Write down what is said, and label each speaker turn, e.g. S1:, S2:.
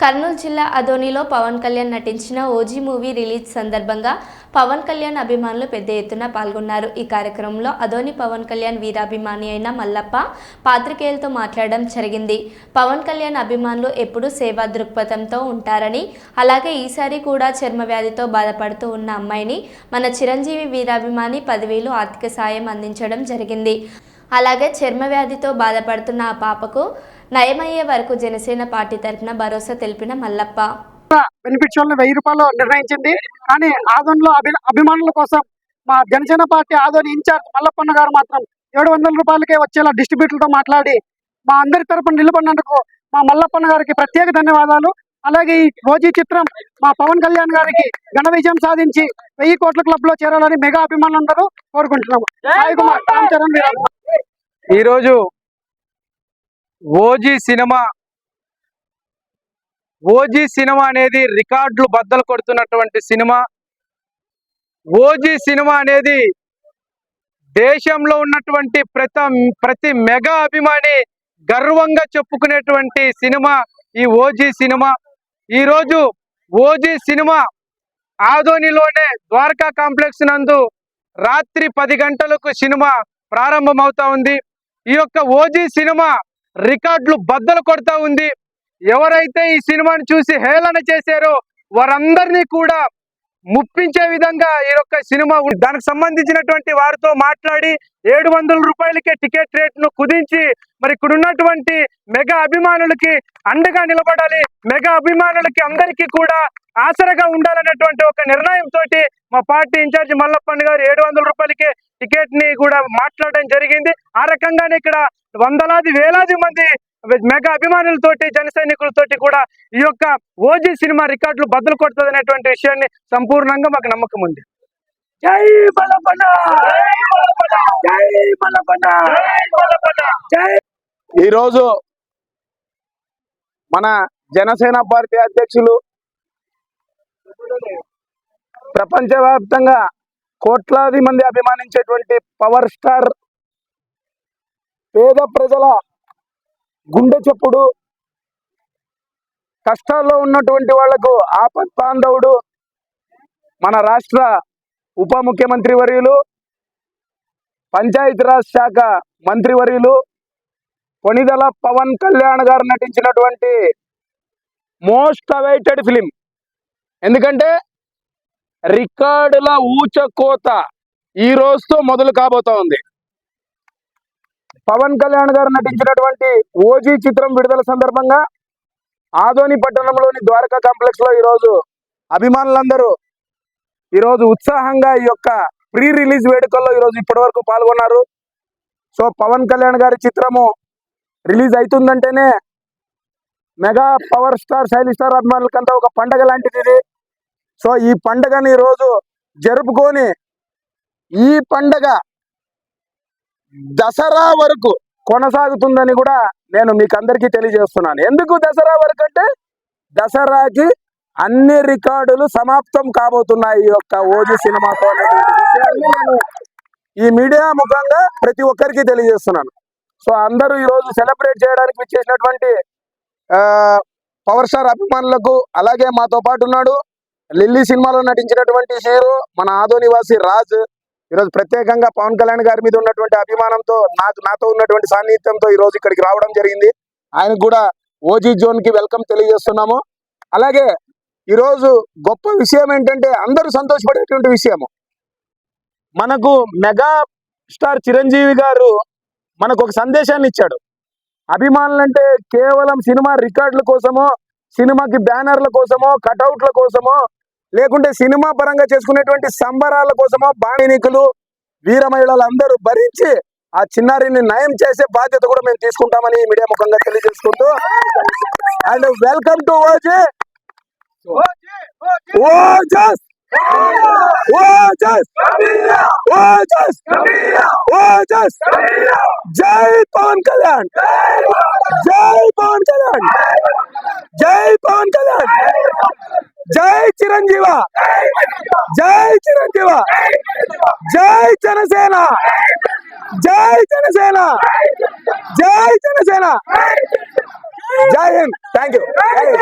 S1: కర్నూలు జిల్లా అదోనిలో పవన్ కళ్యాణ్ నటించిన OG movie release సందర్భంగా పవన్ కళ్యాణ్ అభిమానులు పెద్ద ఎత్తున పాల్గొన్నారు. ఈ కార్యక్రమంలో అదోని పవన్ కళ్యాణ్ వీరాభిమాని అయిన మల్లప్ప పాత్రికేయులతో మాట్లాడడం జరిగింది. పవన్ కళ్యాణ్ అభిమానులు ఎప్పుడూ సేవా దృక్పథంతో ఉంటారని అలాగే ఈసారి కూడా చర్మ వ్యాధితో బాధపడుతూ ఉన్న అమ్మాయిని మన చిరంజీవి వీరాభిమాని పదివేలు ఆర్థిక సాయం అందించడం జరిగింది. అలాగే చర్మ వ్యాధితో బాధపడుతున్న ఆ పాపకు నయమయ్యే వరకు జనసేన పార్టీ తరపున భరోసా తెలిపిన మల్లప్ప.
S2: బెనిఫిట్స్ వెయ్యి రూపాయలు నిర్ణయించింది. కానీ ఆదోన్లో అభి అభిమానుల కోసం మా జనసేన పార్టీ ఆదోని ఇన్ఛార్జ్ మల్లప్పన్న గారు మాత్రం ఏడు వందల రూపాయలకే వచ్చేలా డిస్ట్రిబ్యూటర్లతో మాట్లాడి మా అందరి తరపున నిలబడినందుకు మా మల్లప్పన్న గారికి ప్రత్యేక ధన్యవాదాలు. అలాగే ఈ రోజీ చిత్రం మా పవన్ కళ్యాణ్ గారికి ఘన విజయం సాధించి వెయ్యి కోట్ల క్లబ్లో చేరాలని మెగా అభిమానులందరూ కోరుకుంటున్నాము. సాయి కుమార్ రామ్ చరణ్ వీరాభిమాని.
S3: ఈరోజు ఓజీ సినిమా ఓజీ సినిమా అనేది రికార్డులు బద్దలు కొడుతున్నటువంటి సినిమా. ఓజీ సినిమా అనేది దేశంలో ఉన్నటువంటి ప్రతి ప్రతి మెగా అభిమాని గర్వంగా చెప్పుకునేటువంటి సినిమా ఈ ఓజీ సినిమా. ఈరోజు ఓజీ సినిమా ఆదోనిలోనే ద్వారకా కాంప్లెక్స్ నందు రాత్రి పది గంటలకు సినిమా ప్రారంభమవుతా ఉంది. ఈ యొక్క ఓజీ సినిమా రికార్డులు బద్దలు కొడతా ఉంది. ఎవరైతే ఈ సినిమాను చూసి హేళన చేశారో వారందరినీ కూడా ముప్పించే విధంగా ఈ యొక్క సినిమా దానికి సంబంధించినటువంటి వారితో మాట్లాడి ఏడు వందల రూపాయలకే టికెట్ రేట్ను కుదించి మరి ఇక్కడ ఉన్నటువంటి మెగా అభిమానులకి అండగా నిలబడాలి. మెగా అభిమానులకి అందరికీ కూడా ఆసరగా ఉండాలన్నటువంటి ఒక నిర్ణయం తోటి మా పార్టీ ఇన్ఛార్జ్ మల్లప్పన్ గారు ఏడు వందల రూపాయలకే టికెట్ని కూడా మాట్లాడడం జరిగింది. ఆ రకంగానే ఇక్కడ వందలాది వేలాది మంది మెగా అభిమానులతోటి జన సైనికులతోటి కూడా ఈ యొక్క ఓజీ సినిమా రికార్డులు బద్దలు కొడుతుంది అనేటువంటి విషయాన్ని సంపూర్ణంగా మాకు నమ్మకం ఉంది. జై బలపన! జై బలపన! జై
S4: ఈరోజు మన జనసేన పార్టీ అధ్యక్షులు ప్రపంచవ్యాప్తంగా కోట్లాది మంది అభిమానించేటువంటి పవర్ స్టార్ పేద ప్రజల గుండె చెప్పుడు కష్టాల్లో ఉన్నటువంటి వాళ్ళకు ఆపత్ బాంధవుడు మన రాష్ట్ర ఉప ముఖ్యమంత్రి వర్యులు పంచాయతీరాజ్ శాఖ మంత్రివర్యులు కొనిదల పవన్ కళ్యాణ్ గారు నటించినటువంటి మోస్ట్ అవైటెడ్ ఫిలిం. ఎందుకంటే రికార్డుల ఊచకోత ఈ రోజుతో మొదలు కాబోతా ఉంది పవన్ కళ్యాణ్ గారు నటించినటువంటి ఓజీ చిత్రం విడుదల సందర్భంగా ఆదోని పట్టణంలోని ద్వారకా కాంప్లెక్స్లో ఈరోజు అభిమానులందరూ ఈరోజు ఉత్సాహంగా ఈ యొక్క ప్రీ రిలీజ్ వేడుకల్లో ఈరోజు ఇప్పటి వరకు పాల్గొన్నారు. సో పవన్ కళ్యాణ్ గారి చిత్రము రిలీజ్ అవుతుందంటేనే మెగా పవర్ స్టార్ శైలి స్టార్ అభిమానులకంతా ఒక పండగ లాంటిది ఇది. సో ఈ పండగని ఈరోజు జరుపుకొని ఈ పండగ దసరా వరకు కొనసాగుతుందని కూడా నేను మీకు అందరికీ తెలియజేస్తున్నాను. ఎందుకు దసరా వరకు అంటే దసరాకి అన్ని రికార్డులు సమాప్తం కాబోతున్నాయి ఈ యొక్క ఓజీ సినిమాతో ఈ మీడియా ముఖంగా ప్రతి ఒక్కరికి తెలియజేస్తున్నాను. సో అందరూ ఈ రోజు సెలబ్రేట్ చేయడానికి వచ్చేసినటువంటి పవర్ స్టార్ అభిమానులకు అలాగే మాతో పాటు ఉన్నాడు. లిల్లీ సినిమాలో నటించినటువంటి హీరో మన ఆదోనివాసి రాజ్. ఈరోజు ప్రత్యేకంగా పవన్ కళ్యాణ్ గారి మీద ఉన్నటువంటి అభిమానంతో నాకు నాతో ఉన్నటువంటి సాన్నిహిత్యంతో ఈ రోజు ఇక్కడికి రావడం జరిగింది. ఆయనకు కూడా ఓజీ జోన్కి వెల్కమ్ తెలియజేస్తున్నాము. అలాగే ఈరోజు గొప్ప విషయం ఏంటంటే అందరూ సంతోషపడేటువంటి విషయము. మనకు మెగా స్టార్ చిరంజీవి గారు మనకు ఒక సందేశాన్ని ఇచ్చాడు. అభిమానులంటే కేవలం సినిమా రికార్డుల కోసమో సినిమాకి బ్యానర్ల కోసమో కటౌట్ల కోసమో లేకుంటే సినిమా పరంగా చేసుకునేటువంటి సంబరాల కోసమో బాణినికులు వీర మహిళలు భరించి ఆ చిన్నారిని నయం చేసే బాధ్యత కూడా మేము తీసుకుంటామని మీడియా ముఖంగా తెలియజేసుకుంటూ. And welcome to OG. Ojas ఓజస్ ఓజస్ ఓజస్ జై పవన్ కళ్యాణ్. జై పవన్ కళ్యాణ్. జై పవన్ కళ్యాణ్. జై చిరంజీవ. జై చిరంజీవ. జై జనసేన. జై జనసేన. జై జనసేన. జై హింద్. Thank you